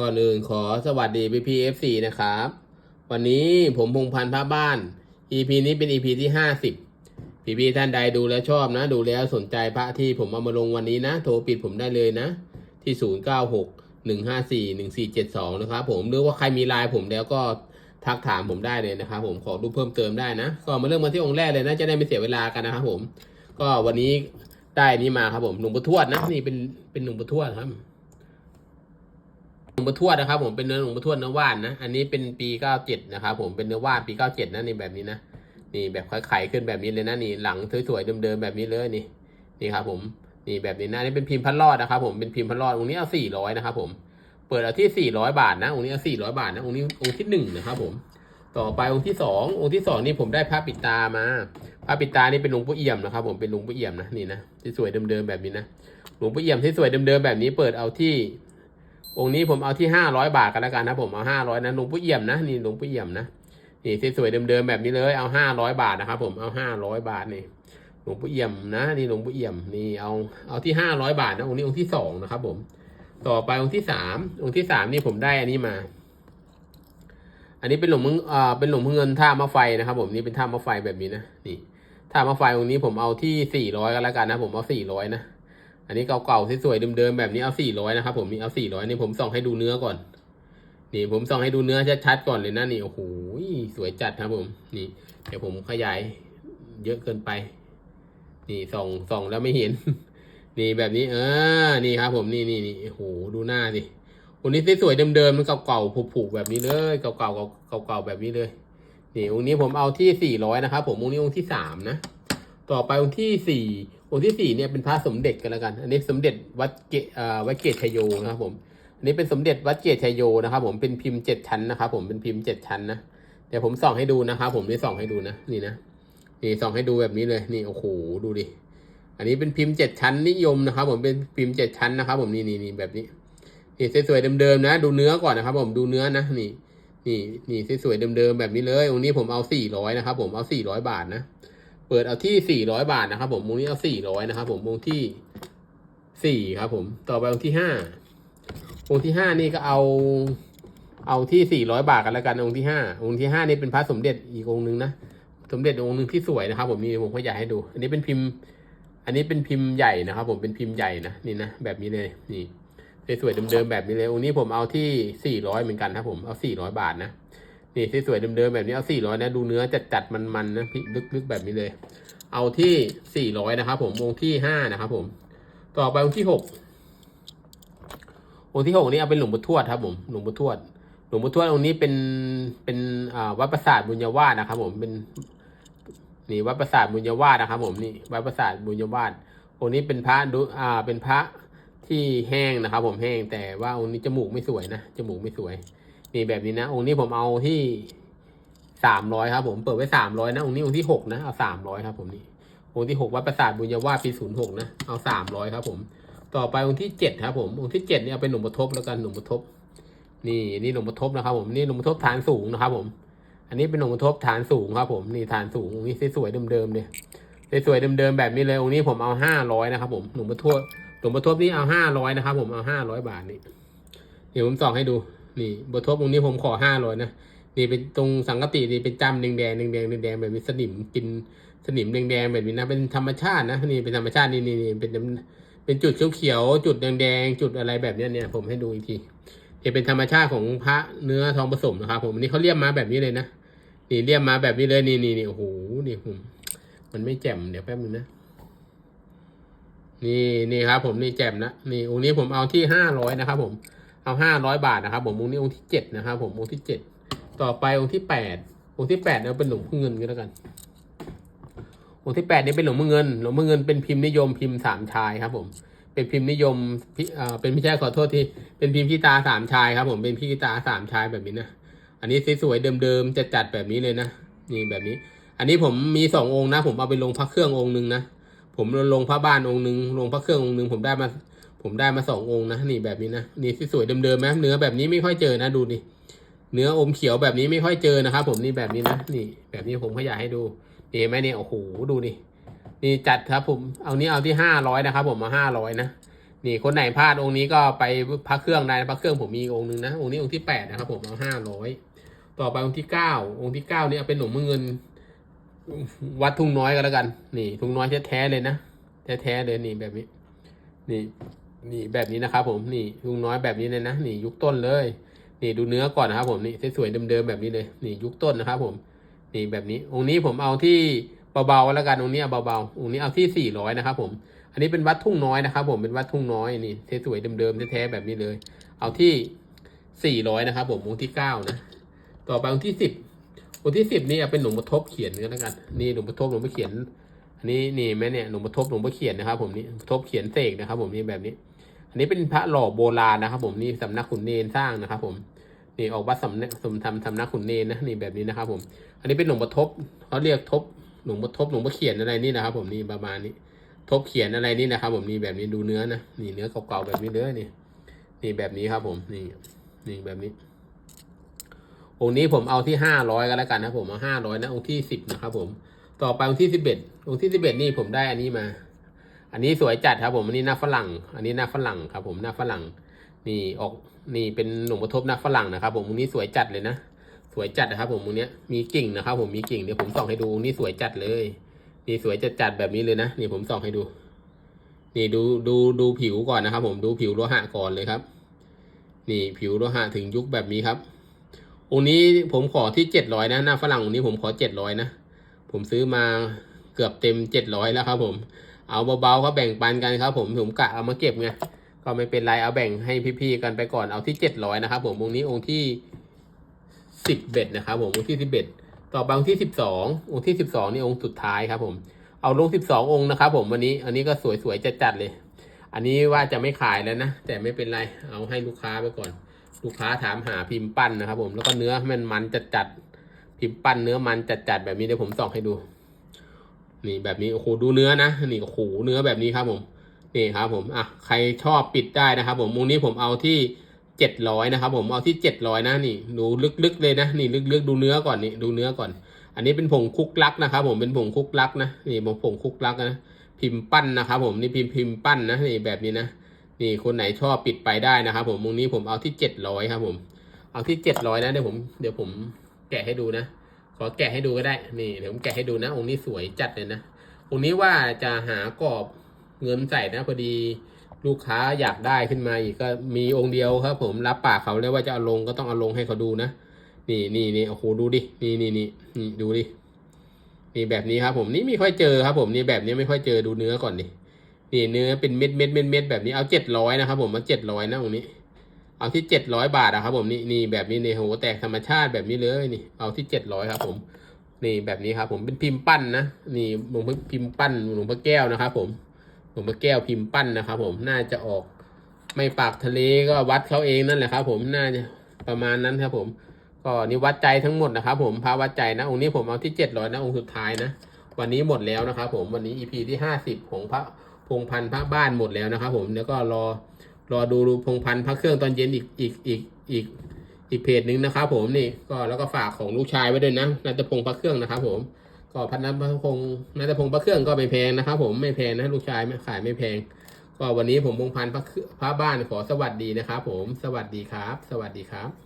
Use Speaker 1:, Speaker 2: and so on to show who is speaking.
Speaker 1: ก่อนอื่นขอสวัสดีพีพีเอฟซีนะครับ วันนี้ผมพงพันธ์พระบ้าน EP นี้เป็น EP ที่ห้าสิบพี่พีท่านใดดูแล้วชอบนะ ดูแล้วสนใจพระที่ผมเอามาลงวันนี้นะ โทรปิดผมได้เลยนะ ที่ศูนย์เก้าหกหนึ่งห้าสี่หนึ่งสี่เจ็ดสองนะครับผมหรือว่าใครมีไลน์ผมแล้วก็ทักถามผมได้เลยนะครับผมขอดูเพิ่มเติมได้นะ ก็มาเริ่มมาที่องค์แรกเลยนะ จะได้ไม่เสียเวลากันนะครับผม ก็วันนี้ได้นี้มาครับผมหลวงปู่ทวดนะนี่เป็นเป็นหลวงปู่ทวดครับ หลวงปู่ทวดนะครับผมเป็นเนื้อหลวงปู่ทวดเนื้อว่านนะอันนี้เป็นปีเก้าเจ็ดนะครับผมเป็นเนื้อว่านปีเก้าเจ็ดนะนี่แบบนี้นะนี่แบบไข่ๆขึ้นแบบนี้เลยนะนี่หลังสวยๆเดิมๆแบบนี้เลยนี่นี่ครับผมนี่แบบนี้นะนี่เป็นพิมพ์พันรอดนะครับผมเป็นพิมพ์พันรอดองค์นี้เอาสี่ร้อยนะครับผมเปิดเอาที่สี่ร้อยบาทนะองค์นี้เอาสี่ร้อยบาทนะองค์นี้องค์ที่หนึ่งนะครับผมต่อไปองค์ที่สององค์ที่สองนี่ผมได้พระปิดตามาพระปิดตานี่เป็นหลวงปู่เอี่ยมนะครับผมเป็นหลวงปู่เอี่ยมนะนี่นะที่สวยเดิมๆแบบนี้นะหลวงปู่เอี่ยมที่สวยเดิมๆแบบนี้เปิดเอาที่ องค์นี้ผมเอาที่ห้าร้อยบาทกันแล้วกันนะผมเอาห้าร้อยนะหลวงปู่เอี่ยมนะนี่หลวงปู่เอี่ยมนะนี่สวยๆเดิมๆแบบนี้เลยเอาห้าร้อยบาทนะครับผมเอาห้าร้อยบาทนี่หลวงปู่เอี่ยมนะนี่หลวงปู่เอี่ยมนี่เอาเอาที่ห้าร้อยบาทนะองค์นี้องค์ที่สองนะครับผม ต่อไปองค์ที่สามองค์ที่สามนี่ผมได้อันนี้มา อันนี้เป็นหลวงมึงอ่าเป็นหลวงพ่อเงินท่ามะไฟนะครับผมนี่เป็นท่ามะไฟแบบนี้นะนี่ท่ามะไฟองค์นี้ผมเอาที่สี่ร้อยกันแล้วกันนะผมเอาสี่ร้อยนะ อันนี้เก่าๆสวยๆเดิมๆแบบนี้เอาสี่ร้อยนะครับผมนี่เอาสี่ร้อยนี่ผมส่องให้ดูเนื้อก่อน นี่ผมส่องให้ดูเนื้อชัดๆก่อนเลยนะนี่โอ้โหสวยจัดครับผม นี่เดี๋ยวผมขยายเยอะเกินไป นี่ส่องส่องแล้วไม่เห็น นี่แบบนี้ เออ นี่ครับ ผมนี่นี่นี่โอ้โหดูหน้าสิวันนี้สวยๆเดิมๆมันเก่าๆผุๆแบบนี้เลยเก่าๆเก่าๆแบบนี้เลยนี่องค์นี้ผมเอาที่สี่ร้อยนะครับผมองค์นี้องค์ที่สามนะ ต่อไปองค์ที่สี่องค์ที่สี่เนี่ยเป็นพระสมเด็จกันแล้วกัน อันนี้สมเด็จวัดเกอ่าวัดเกตชัยโยนะครับผม อันนี้เป็นสมเด็จวัดเกตชัยโยนะครับ ผมเป็นพิมพ์เจ็ดชั้นนะครับ ผมเป็นพิมพ์เจ็ดชั้นนะเดี๋ยวผมส่องให้ดูนะครับ ผมนี่ส่องให้ดูนะนี่นะนี่ส่องให้ดูแบบนี้เลยนี่โอ้โหดูดิอันนี้เป็นพิมพ์เจ็ดชั้นนิยมนะครับ ผมเป็นพิมพ์เจ็ดชั้นนะครับ ผมนี่นี่นี่แบบนี้นี่สวยๆเดิมๆนะ ดูเนื้อก่อนนะครับ ผมดูเนื้อนะนี่นี่นี่สวยๆเดิมๆแบบนี้เลยองค์นี้ผมเอาสี่ร้อยนะครับ ผมเอาสี่ร้อยบาทนะ เปิดเอาที่สี่ร้อยบาทนะครับ ผมวงนี้เอาสี่ร้อยนะครับผมวงที่สี่ครับ ผม ต่อไปวงที่ห้าวงที่ห้านี่ก็เอาเอาที่สี่ร้อยบาทกันแล้วกันองค์ที่ห้าองค์ที่ห้านี่เป็นพระสมเด็จอีกองค์หนึ่งนะสมเด็จองค์หนึ่งที่สวยนะครับ ผมนี่ผมก็อยากให้ดู อันนี้เป็นพิมพ์ อันนี้เป็นพิมพ์ใหญ่นะครับ ผมเป็นพิมพ์ใหญ่นะนี่นะแบบนี้เลยนี่สวยๆเดิมๆแบบนี้เลยองค์นี้ผมเอาที่สี่ร้อยเหมือนกันครับผมเอาสี่ร้อยบาทนะ นี่สวยๆเดิมๆแบบนี้เอาสี่ร้อยนะดูเนื้อจัดๆมันๆนะพี่ลึกๆแบบนี้เลย เอาที่สี่ร้อยนะครับผมองที่ห้านะครับผม ต่อไปองที่หกองที่หกนี่เอาเป็นหลวงปู่ทวดครับผมหลวงปู่ทวดหลวงปู่ทวดองค์นี้เป็นเป็นวัดประสาทบุญญาวาสนะครับ ผมเป็นนี่วัดประสาทบุญญาวาสนะครับ ผมนี่วัดประสาทบุญญาวาสองค์นี้เป็นพระดูอ่าเป็นพระที่แห้งนะครับ ผมแห้งแต่ว่าองค์นี้จมูกไม่สวยนะจมูกไม่สวย นี่แบบนี้นะ องค์นี้ผมเอาที่สามร้อยครับ ผมเปิดไว้สามร้อยนะ องค์นี้องค์ที่หกนะเอาสามร้อยครับ ผมนี่องค์ที่หกวัดประสาทบุญญาวาสปีศูนย์หกนะเอาสามร้อยครับ ผม ต่อไปองค์ที่เจ็ดครับ ผมองค์ที่เจ็ดนี่เอาเป็นหนุ่มปทบแล้วกันหนุ่มปทบ นี่นี่หนุ่มปทบนะครับ ผมนี่หนุ่มปทบฐานสูงนะครับ ผม อันนี้เป็นหนุ่มปทบฐานสูงครับ ผมนี่ฐานสูงองค์นี้สวยๆเดิมๆเลยสวยๆเดิมๆแบบนี้เลยองค์นี้ผมเอาห้าร้อยนะครับ ผมหนุ่มปทบหนุ่มปทบนี่เอาห้าร้อยนะครับ ผมเอาห้าร้อยบาทนี่เดี๋ยวผมส่องให้ดู นี่บททบตรงนี้ผมขอห้าร้อยนะนี่เป็นตรงสังกตินี่เป็นจำแดงแดงแดงแดงแดงแบบนี้สนิมกินสนิมแดงแดงแบบนี้นะเป็นธรรมชาตินะนี่เป็นธรรมชาตินี่นี่นี่เป็นเป็นจุดเขียวๆจุดแดงแดงจุดอะไรแบบนี้เนี่ยผมให้ดูอีกทีนี่เป็นธรรมชาติของพระเนื้อทองผสมนะครับผมอันนี้เขาเรียกมาแบบนี้เลยนะนี่เรียกมาแบบนี้เลยนี่นี่นี่โอ้โหนี่ผมมันไม่แจ่มเดี๋ยวแป๊บนึงนะนี่นี่ครับ ผมนี่แจ่มนะนี่องค์นี้ผมเอาที่ห้าร้อยนะครับผม เอาห้าร้อยบาทนะครับ ผมองค์นี้องค์ที่เจ็ดนะครับผมองค์ที่เจ็ดต่อไปองค์ที่แปดองค์ที่แปดเนี่ยเป็นหลวงพ่อเงินก็แล้วกันองค์ที่แปดนี่เป็นหลวงพ่อเงิน หลวงพ่อเงินเป็นพิมพ์นิยมพิมพ์สามชายครับ ผม เป็นพิมพ์นิยมพิอ่าเป็นพี่ชายขอโทษที่เป็นพิมพ์พี่ตาสามชายครับ ผมเป็นพี่ตาสามชายแบบนี้นะอันนี้สวยๆเดิมๆจะจัดแบบนี้เลยนะนี่แบบนี้ อันนี้ผมมีสององค์นะ ผมเอาไปลงพระเครื่ององค์หนึ่งนะผมลงพระบ้านองค์หนึ่งลงพระเครื่ององค์หนึ่งผมได้มา ผมได้มาสององค์นะนี่แบบนี้นะนี่สวยๆเดิมๆไหมเนื้อแบบนี้ไม่ค่อยเจอนะดูดิเนื้ออมเขียวแบบนี้ไม่ค่อยเจอนะครับ ผมนี่แบบนี้นะนี่ แบบนี้ผมขยายให้ดูนี่เห็นไหมเนี่ยโอ้โหดูดินี่จัดครับ ผมเอานี้เอาที่ห้าร้อยนะครับ ผมมาห้าร้อยนะนี่คนไหนพลาดองค์นี้ก็ไปพักเครื่องได้นะพักเครื่องผมมีองค์นึงนะองค์นี้องค์ที่แปดนะครับ ผมเอาห้าร้อยต่อไปองค์ที่เก้าองค์ที่เก้านี่เอาเป็นหลวงพ่อเงิน วัดทุ่งน้อยก็แล้วกัน นี่ ทุ่งน้อยแท้ๆเลยนะแท้ๆเลยนี่แบบนี้ นี่ นี่แบบนี้นะครับผมนี่ทุ่งน้อยแบบนี้เลยนะนี่ยุคต้นเลย นี่ดูเนื้อก่อนนะครับผมนี่สวยๆเดิมๆแบบนี้เลย นี่ยุคต้นนะครับผมนี่แบบนี้องค์นี้ผมเอาที่เบาๆแล้วกันองค์นี้เอาเบาๆองค์นี้เอาที่สี่ร้อยนะครับผมอันนี้เป็นวัดทุ่งน้อยนะครับผมเป็นวัดทุ่งน้อยนี่สวยๆเดิมๆแท้ๆแบบนี้เลย เอาที่สี่ร้อยนะครับผมองค์ที่เก้านะต่อไปองค์ที่สิบองค์ที่สิบนี่เอาเป็นหลวงพ่อทบเขียนกันแล้วกันนี่หลวงพ่อทบหลวงพ่อเขียนอันนี้นี่แม่เนี่ยหลวงพ่อทบหลวงพ่อเขียนนะครับ ผมนี่ทบเขียนเสกนะครับ ผมนี่แบบนี้ อันนี้เป็นพระหล่อโบราณนะครับ ผมนี่สำนักขุนเนนสร้างนะครับ ผมนี่ออกวัดสำนักสมทำสำนักขุนเนนนะนี่แบบนี้นะครับ ผม อันนี้เป็นหลวงพ่อทบเขาเรียกทบหลวงพ่อทบหลวงพ่อเขียนอะไรนี่นะครับ ผมนี่ประมาณนี้ ทบเขียนอะไรนี่นะครับ ผมนี่แบบนี้ดูเนื้อนะนี่เนื้อเก่าๆแบบนี้เลยนี่ นี่แบบนี้ครับ ผมนี่นี่แบบนี้องค์นี้ผมเอาที่ห้าร้อยก็แล้วกันนะผมเอาห้าร้อยนะองค์ที่สิบนะครับ ผม ต่อไปองค์ที่สิบเอ็ดองค์ที่สิบเอ็ดนี่ผมได้อันนี้มา อันนี้สวยจัดครับผมอันนี้หน้าฝรั่ง อันนี้หน้าฝรั่งครับ ผมหน้าฝรั่ง นี่ออกนี่เป็นหลวงพ่อทบหน้าฝรั่งนะครับ ผมองนี้สวยจัดเลยนะสวยจัดนะครับ ผมองนี้มีกิ่งนะครับ ผมมีกิ่งเดี๋ยวผมส่องให้ดูนี้สวยจัดเลยนี่สวยจัดจัดแบบนี้เลยนะนี่ผมส่องให้ดู นี่ดูดูดูผิวก่อนนะครับ ผมดูผิวโลหะก่อนเลยครับ นี่ผิวโลหะถึงยุคแบบนี้ครับองนี้ผมขอที่เจ็ดร้อยนะหน้าฝรั่งองนี้ผมขอเจ็ดร้อยนะผมซื้อมาเกือบเต็มเจ็ดร้อยแล้วครับ ผม เอาเบาๆเขาแบ่งปันกันครับ ผมผมกะเอามาเก็บไงก็ไม่เป็นไรเอาแบ่งให้พี่ๆกันไปก่อนเอาที่เจ็ดร้อยนะครับ ผมองนี้องค์ที่สิบเบ็ดนะครับผมองค์ที่สิบเบ็ดต่อไปองค์ที่สิบสององค์ที่สิบสองนี่องค์สุดท้ายครับ ผมเอาลงสิบสององค์นะครับ ผมวันนี้ อันนี้ก็สวยๆจัดๆเลย อันนี้ว่าจะไม่ขายแล้วนะแต่ไม่เป็นไรเอาให้ลูกค้าไปก่อน ลูกค้าถามหาพิมพ์ปั้นนะครับ ผมแล้วก็เนื้อมันมันจัดๆพิมพ์ปั้นเนื้อมันจัดๆแบบนี้เดี๋ยวผมส่องให้ดู นี่แบบนี้โอ้โหดูเนื้อนะนี่โอ้โหเนื้อแบบนี้ครับผมนี่ครับผมอะใครชอบปิดได้นะครับผมมุมนี้ผมเอาที่เจ็ดร้อยนะครับผมเอาที่เจ็ดร้อยนะนี่ดูลึกๆเลยนะนี่ลึกๆดูเนื้อก่อนนี่ดูเนื้อก่อน อันนี้เป็นผงคุกลักนะครับผมเป็นผงคุกลักนะนี่ผงคุกลักนะพิมพ์ปั้นนะครับผมนี่พิมพ์พิมพ์ปั้นนะนี่แบบนี้นะนี่คนไหนชอบปิดไปได้นะครับผมมุมนี้ผมเอาที่เจ็ดร้อยครับผมเอาที่เจ็ดร้อยนะเดี๋ยวผมเดี๋ยวผมแกะให้ดูนะ ขอแกะให้ดูก็ได้ นี่เดี๋ยวผมแกะให้ดูนะ องค์นี้สวยจัดเลยนะ องค์นี้ว่าจะหากรอบเงินใส่นะพอดีลูกค้าอยากได้ขึ้นมาอีกก็มีองค์เดียวครับ ผมรับปากเขาเลยว่าจะเอาลงก็ต้องเอาลงให้เขาดูนะ นี่นี่นี่โอ้โหดูดิ นี่นี่นี่นี่ดูดิ นี่แบบนี้ครับ ผมนี่ไม่ค่อยเจอครับ ผมนี่แบบนี้ไม่ค่อยเจอดูเนื้อก่อนดินี่เนื้อเป็นเม็ดเม็ดเม็ดเม็ดแบบนี้เอาเจ็ดร้อยนะครับ ผมมาเจ็ดร้อยนะองค์นี้ เอาที่เจ็ดร้อยบาทอะครับผมนี่นี่แบบนี้นี่โหแตกธรรมชาติแบบนี้เลยนี่ เอาที่เจ็ดร้อยครับ ผม นี่แบบนี้ครับผมเป็นพิมพ์ปั้นนะนี่หลวงพ่อพิมพ์ปั้นหลวงพ่อแก้วนะครับ ผมหลวงพ่อแก้วพิมพ์ปั้นนะครับ ผมน่าจะออกไม่ปากทะเลก็วัดเขาเองนั่นแหละครับ ผมน่าจะประมาณนั้นครับ ผมก็นี่วัดใจทั้งหมดนะครับ ผมพาวัดใจนะองค์นี้ผมเอาที่เจ็ดร้อยนะองค์สุดท้ายนะวันนี้หมดแล้วนะครับ ผมวันนี้ EP ที่ห้าสิบของพระพงพันธ์พระบ้านหมดแล้วนะครับ ผมแล้วก็รอ รอดูพงพันธ์พระเครื่องตอนเย็นอีกอีกอีกอีกอีกเพจหนึ่งนะครับผมนี่ก็แล้วก็ฝากของลูกชายไว้ด้วยนะนัตพงศ์พระเครื่องนะครับผมก็พันนัตพงศ์นัตพงศ์พระเครื่องก็ไม่แพงนะครับ ผมไม่แพงนะลูกชายไม่ขายไม่แพง ก็วันนี้ผมพงพันธ์พระพระบ้านขอสวัสดีนะครับผมสวัสดีครับ สวัสดีครับ